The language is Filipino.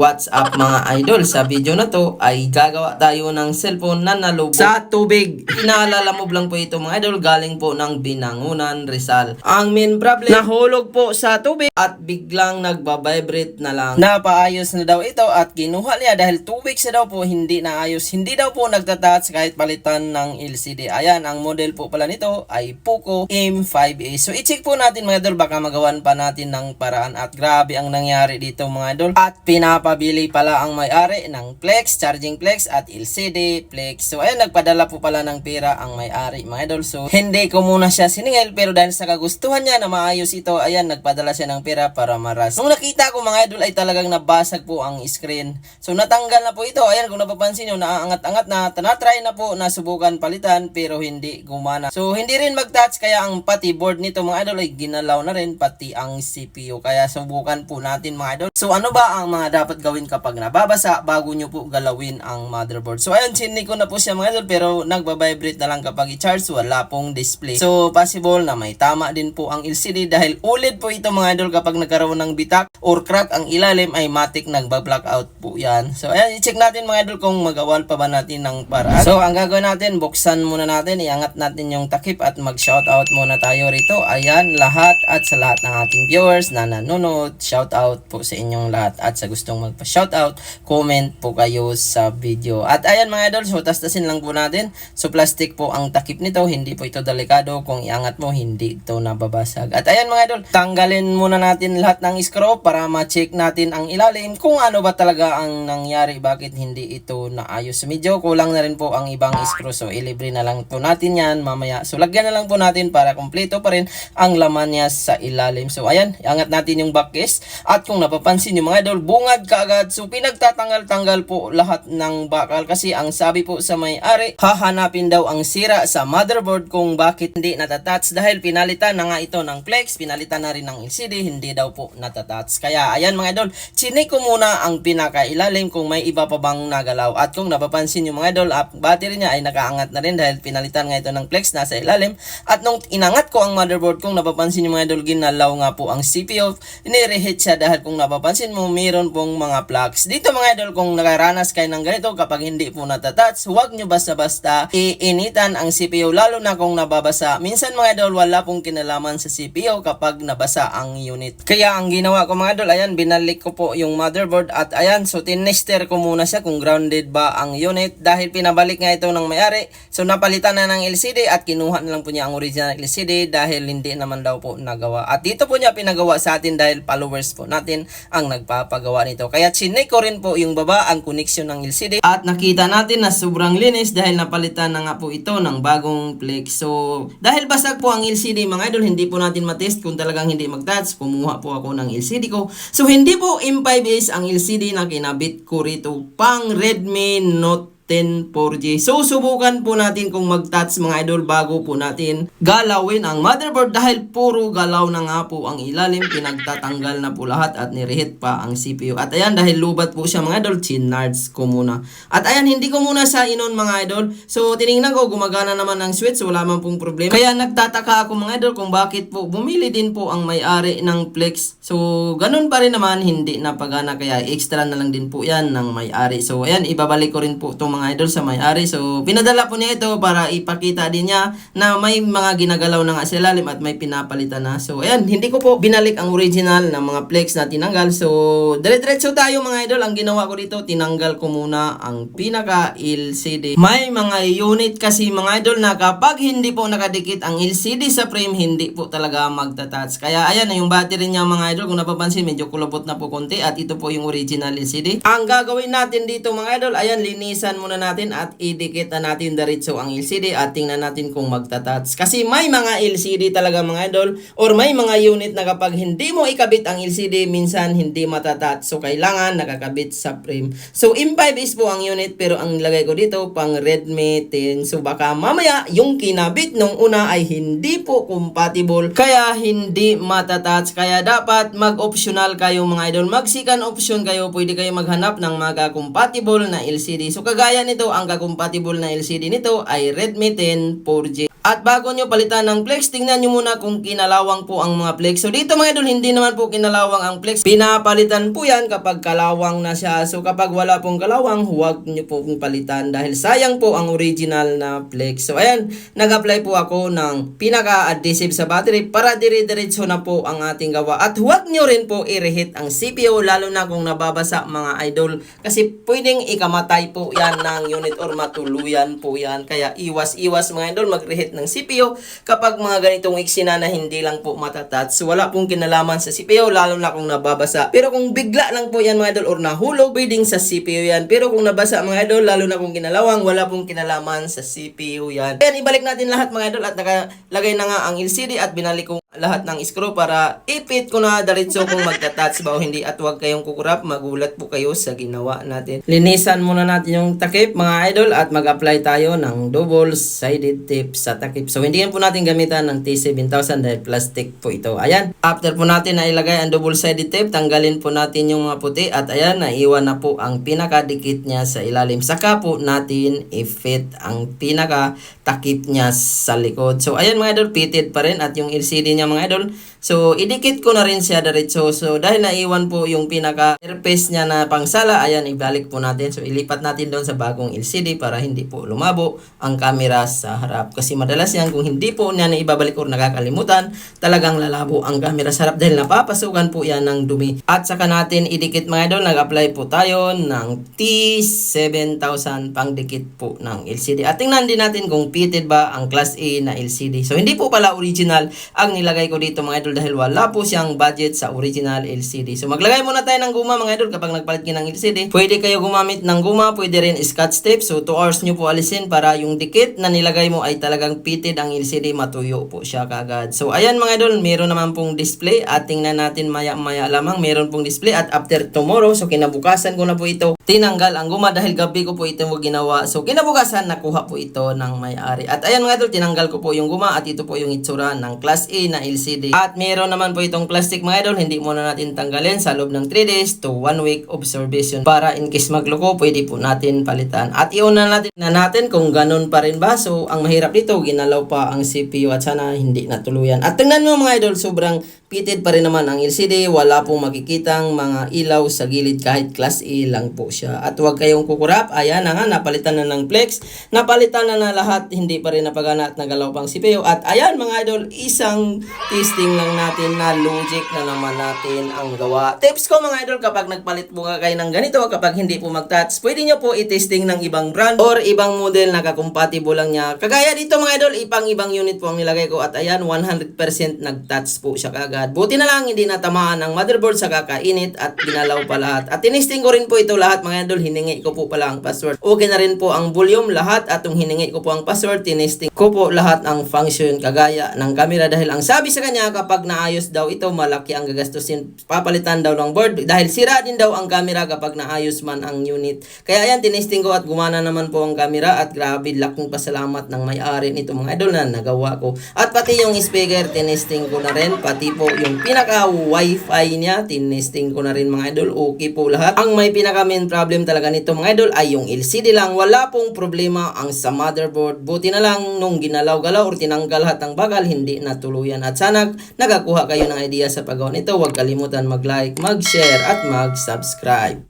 What's up mga idol? Sa video na to ay gagawa tayo ng cellphone na nalubog sa tubig. Inaalala mo lang po ito mga idol galing po ng Binangunan, Rizal. Ang main problem, nahulog po sa tubig at biglang nagbabibrate na lang. Napaayos na daw ito at kinuha niya dahil 2 weeks na daw po hindi naayos. Hindi daw po nagtatouch kahit palitan ng LCD. Ayan, ang model po pala nito ay Poco M5A. So i-check po natin mga idol baka magawan pa natin ng paraan at grabe ang nangyari dito mga idol. At pinapabili pala ang may-ari ng Flex, charging Flex at LCD Flex. So ayan, nagpadala po pala ng pera ang may-ari mga idol. So hindi ko muna siya siningil pero dahil sa kagustuhan niya na maayos ito, ayan, nagpadala siya ng pera para maras. Nung nakita ko mga idol ay talagang nabasag po ang screen. So natanggal na po ito. Ayan, kung napapansin nyo, naaangat-angat na. Tanatry na po na subukan palitan pero hindi gumana. So hindi rin mag-touch kaya ang pati board nito mga idol ay ginalaw na rin pati ang CPU. Kaya subukan po natin mga idol. So ano ba ang mga dapat gawin kapag nababasa bago nyo po galawin ang motherboard? So ayun, sinni ko na po siya mga idol pero nagbabibrate na lang kapag i-charge wala pong display. So possible na may tama din po ang LCD dahil ulit po ito mga idol kapag nagkaroon ng bitak or crack ang ilalim ay matik nagba-blackout po yan. So ayan, i-check natin mga idol kung magawal pa ba natin ng paraan. So ang gagawin natin, buksan muna natin, iangat natin yung takip at mag-shoutout muna tayo rito. Ayan, lahat at sa lahat ng ating viewers na nanonood, shoutout po sa inyong lahat at sa gustong magpa-shoutout, comment po kayo sa video. At ayan mga idol, so tastasin lang po natin. So plastic po ang takip nito, hindi po ito delikado. Kung iangat mo, hindi ito nababasag. At ayan mga idol, tanggalin muna natin lahat ng screw para ma-check natin ang ilalim kung ano ba talaga ang nangyari, bakit hindi ito naayos. Medyo kulang na rin po ang ibang screw, so ilibre na lang po natin yan mamaya. So lagyan na lang po natin para kumpleto pa rin ang laman niya sa ilalim. So ayan, iangat natin yung back case. At kung napapansin nyo mga idol, bungad kaagad. So pinagtatanggal-tanggal po lahat ng bakal kasi ang sabi po sa may-ari, hahanapin daw ang sira sa motherboard kung bakit hindi natatouch dahil pinalitan na nga ito ng flex, pinalitan na rin ng LCD, hindi daw po natatouch. Kaya ayan mga idol, chinik ko muna ang pinakailalim kung may iba pa bang nagalaw. At kung napapansin nyo mga idol, up battery niya ay nakaangat na rin dahil pinalitan nga ito ng flex nasa ilalim. At nung inangat ko ang motherboard, kung napapansin nyo mga idol, ginalaw nga po ang CPU, nireheat siya dahil kung napapansin mo, mayroon pong mga plugs. Dito mga idol, kung nakaranas kayo ng ganito, kapag hindi po natatouch, huwag nyo basta-basta iinitan ang CPU, lalo na kung nababasa. Minsan mga idol, wala pong kinalaman sa CPU kapag nabasa ang unit. Kaya ang ginawa ko mga idol, ayan, binalik ko po yung motherboard at ayan, so tinester ko muna siya kung grounded ba ang unit dahil pinabalik nga ito ng may-ari. So napalitan na ng LCD at kinuha na lang po niya ang original LCD dahil hindi naman daw po nagawa. At dito po niya pinagawa sa atin dahil followers po natin ang nagpapagawa nito. Kaya chinek ko rin po yung baba ang connection ng LCD at nakita natin na sobrang linis dahil napalitan na nga po ito ng bagong flex. So dahil basag po ang LCD mga idol, hindi po natin matest kung talagang hindi mag-touch. Kumuha po ako ng LCD ko. So hindi po M5 is ang LCD na kinabit ko rito pang Redmi Note 10 4G. So, subukan po natin kung mag-touch mga idol bago po natin galawin ang motherboard dahil puro galaw na nga po ang ilalim. Pinagtatanggal na po lahat at nirehit pa ang CPU. At ayan, dahil lubat po siya mga idol, chinards ko muna. At ayan, hindi ko muna sa inon mga idol. So, tiningnan ko, gumagana naman ang switch, wala man pong problema. Kaya nagtataka ako mga idol kung bakit po bumili din po ang may-ari ng Flex. So, ganun pa rin naman, hindi napagana. Kaya extra na lang din po yan ng may-ari. So, ayan, ibabalik ko rin po itong mga idol sa may-ari. So, pinadala po niya ito para ipakita din niya na may mga ginagalaw na nga sa ilalim at may pinapalitan na. So, ayan, hindi ko po binalik ang original na mga flex na tinanggal. So, dire-diretso tayo mga idol. Ang ginawa ko dito, tinanggal ko muna ang pinaka LCD. May mga unit kasi mga idol na kapag hindi po nakadikit ang LCD sa frame, hindi po talaga magta-touch. Kaya ayan, yung battery niya mga idol, kung napapansin, medyo kulubot na po konti at ito po yung original LCD. Ang gagawin natin dito mga idol, ayan, linisan muna natin at idikit na natin diretso ang LCD at tingnan natin kung magta-touch. Kasi may mga LCD talaga mga idol or may mga unit na kapag hindi mo ikabit ang LCD, minsan hindi matatouch. So, kailangan nakakabit sa frame. So, M5 is po ang unit pero ang lagay ko dito pang Redmi 10. So, baka mamaya yung kinabit nung una ay hindi po compatible kaya hindi matatouch. Kaya dapat mag-optional kayo mga idol. Mag-second option kayo. Pwede kayo maghanap ng mga compatible na LCD. So, kagaya nito, ang ka-compatible na LCD nito ay Redmi 10 4G. At bago nyo palitan ng flex, tingnan nyo muna kung kinalawang po ang mga flex. So dito mga idol, hindi naman po kinalawang ang flex. Pinapalitan po yan kapag kalawang na siya. So kapag wala pong kalawang, huwag nyo po palitan dahil sayang po ang original na flex. So ayan, nag-apply po ako ng pinaka-adhesive sa battery para dire-diretso na po ang ating gawa. At huwag nyo rin po i-reheat ang CPU lalo na kung nababasa mga idol. Kasi pwedeng ikamatay po yan ng unit or matuluyan po yan. Kaya iwas-iwas mga idol mag-reheat ng CPU kapag mga ganitong eksena na hindi lang po matatats. Wala pong kinalaman sa CPU lalo na kung nababasa. Pero kung bigla lang po yan mga idol or nahulog, pwedeng sa CPU yan. Pero kung nabasa mga idol, lalo na kung kinalawang, wala pong kinalaman sa CPU yan. Ayan, ibalik natin lahat mga idol at nakalagay na nga ang LCD at binalik ko lahat ng screw para ipit ko na diretso kung magtatats ba o hindi at huwag kayong kukurap, magulat po kayo sa ginawa natin. Linisan muna natin yung takip mga idol at mag-apply tayo ng double-sided tape sa takip. So hindi po natin gamitan ng T7000 dahil plastic po ito. Ayan, after po natin na ilagay ang double-sided tape, tanggalin po natin yung mga puti at ayan, naiwan na po ang pinakadikit niya sa ilalim. Saka po natin i-fit ang pinaka-takip niya sa likod. So ayan mga idol, fitted pa rin at yung LCD niya mga idol. So idikit ko na rin siya diretso. So dahil naiwan po yung pinaka-airpiece niya na pangsala, ayan, ibalik po natin. So ilipat natin doon sa bagong LCD para hindi po lumabo ang camera sa harap. Kasi madalas yan, kung hindi po niya na ibabalik or nakakalimutan, talagang lalabo ang camera sa harap dahil napapasukan po yan ng dumi. At saka natin idikit mga idol, nag-apply po tayo ng T7000 pang dikit po ng LCD. At tingnan din natin kung fitted ba ang Class A na LCD. So hindi po pala original ang nilagay ko dito mga idol dahil wala po siyang budget sa original LCD. So maglagay muna tayo ng guma mga idol kapag nagpalit kayo ng LCD. Pwede kayo gumamit ng guma, pwede rin scotch tape. So 2 hours nyo po alisin para yung dikit na nilagay mo ay talagang fitted ang LCD, matuyo po siya kagad. So ayan mga idol, meron naman pong display at tingnan natin maya maya lamang meron pong display at after tomorrow, so kinabukasan ko na po ito, tinanggal ang guma dahil gabi ko po ito ginawa. So kinabukasan, nakuha po ito ng may-ari. At ayan mga idol, tinanggal ko po yung guma at ito po yung itsura ng Class A na LCD. At meron naman po itong plastic mga idol, hindi muna natin tanggalin sa loob ng 3 days to 1 week observation para in case magloko, pwede po natin palitan. At iuna natin na natin kung ganun pa rin ba. So ang mahirap dito, ginalaw pa ang CPU at sana hindi natuluyan. At tingnan mo mga idol, sobrang fitted pa rin naman ang LCD, wala pong makikitang mga ilaw sa gilid kahit class A lang po siya. At huwag kayong kukurap, ayan na nga, napalitan na ng flex, napalitan na na lahat, hindi pa rin napagana at nagalaw pang CPU. At ayan mga idol, isang testing lang natin na logic na naman natin ang gawa. Tips ko mga idol, kapag nagpalit po kayo ng ganito, kapag hindi po mag-touch, pwede nyo po i-testing ng ibang brand or ibang model na kakompatible lang niya. Kagaya dito mga idol, ipang ibang unit po ang nilagay ko at ayan, 100% nag-touch po siya kagad. Buti na lang hindi natamaan ang motherboard sa kakainit at ginalaw pa lahat. At tinisting ko rin po ito lahat mga idol, hiningi ko po pala ang password. Okay na rin po ang volume lahat at yung hiningi ko po ang password, tinisting ko po lahat ang function kagaya ng camera dahil ang sabi sa kanya kapag naayos daw ito, malaki ang gagastusin. Papalitan daw ng board dahil sira din daw ang camera kapag naayos man ang unit. Kaya ayan, tinisting ko at gumana naman po ang camera at grabe, laking pasalamat ng may-ari nito mga idol na nagawa ko. At pati yung speaker, tinisting ko na rin. Pati po yung pinaka wifi niya, tinisting ko na rin mga idol. Okay po lahat. Ang may pinaka main problem talaga nito mga idol ay yung LCD lang. Wala pong problema ang sa motherboard. Buti na lang nung ginalaw-galaw or tinanggal lahat ng bagal, hindi natuluyan. At sana nakakuha kayo ng idea sa paggawa nito. Huwag kalimutan mag-like, mag-share at mag-subscribe.